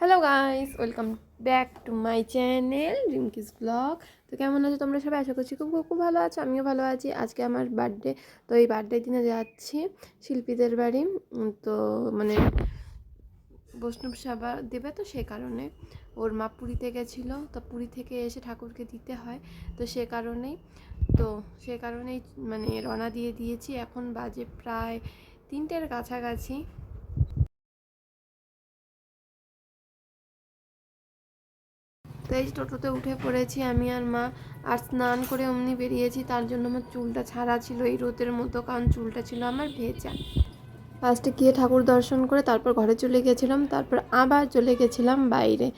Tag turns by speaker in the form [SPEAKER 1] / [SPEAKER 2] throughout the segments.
[SPEAKER 1] Hello guys welcome back to my channel Rimki's blog তো কেমন আছো তোমরা সবাই? আশা করছি খুব খুব ভালো আছো। আমিও ভালো আছি। আজকে আমার বার্থডে তো এই বার্থডে দিনে যাচ্ছি শিল্পীদের বাড়ি। তো মানে বৈষ্ণব সেবা দেবে তো সে কারণে। ওর মা পুরীতে গেছিল, তো পুরী থেকে এসে ঠাকুরকে দিতে হয়, তো সে কারণেই। তো সে কারণেই মানে রওনা দিয়ে দিয়েছি। এখন বাজে প্রায় তিনটের কাছাকাছি। তো এই টোটোতে উঠে পড়েছি, আমি আর মা। আর স্নান করে অমনি বেরিয়েছি, তার জন্য আমার চুলটা ছাড়া ছিল, এই রোদের মতো, কারণ চুলটা ছিল আমার ভেজা। ফার্স্টে গিয়ে ঠাকুর দর্শন করে তারপর ঘরে চলে গেছিলাম, তারপর আবার চলে গেছিলাম বাইরে।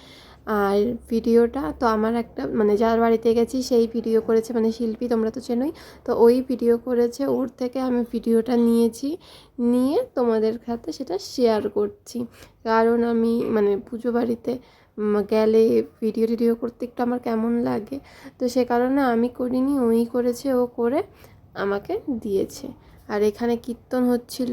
[SPEAKER 1] আর ভিডিওটা, তো আমার একটা মানে যার বাড়িতে গেছি, সেই ভিডিও করেছে মানে শিল্পী, তোমরা তো চেনোই। তো ওই ভিডিও করেছে, ওর থেকে আমি ভিডিওটা নিয়েছি, নিয়ে তোমাদের সাথে সেটা শেয়ার করছি। কারণ আমি মানে পুজো বাড়িতে গেলে ভিডিও টিডিও করতে একটু আমার কেমন লাগে? তো সে কারণে আমি করিনি ওই করেছে, ও করে আমাকে দিয়েছে। আর এখানে কীর্তন হচ্ছিল।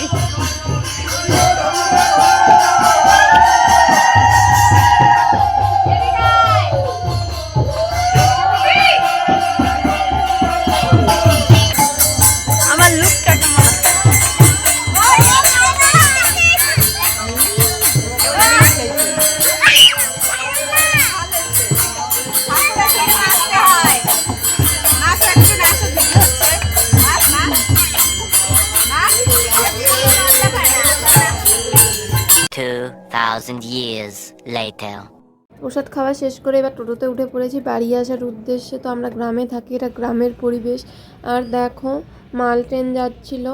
[SPEAKER 2] thousand years later.
[SPEAKER 1] প্রসাদ খাওয়া শেষ করে এবার টোটোতে উঠে পড়েছি। বাড়ি আসার উদ্দেশ্যে তো আমরা গ্রামে থাকি এটা গ্রামের পরিবেশ। আর দেখো মাল ট্রেন যাচ্ছিল।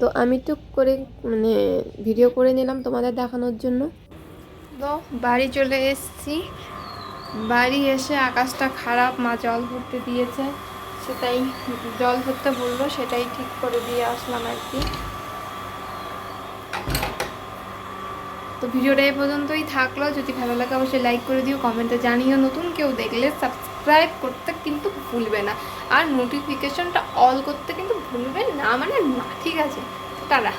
[SPEAKER 1] তো আমি টুক করে মানে ভিডিও করে নিলাম তোমাদের দেখানোর জন্য। তো বাড়ি চলে এসেছি। বাড়ি এসে আকাশটা খারাপ মা জল ভরতে দিয়েছে। সেটাই জল ভরতে বলল সেটাই ঠিক করে দিয়ে আসলাম আর কি। তো ভিডিওটা এ পর্যন্তই থাকল। যদি ভালো লাগে অবশ্যই লাইক করে দিও কমেন্টে জানিও। নতুন কেউ দেখলে সাবস্ক্রাইব করতে কিন্তু ভুলবে না। আর নোটিফিকেশনটা অল করতে কিন্তু ভুলবে না। মানে না, ঠিক আছে। টাটা।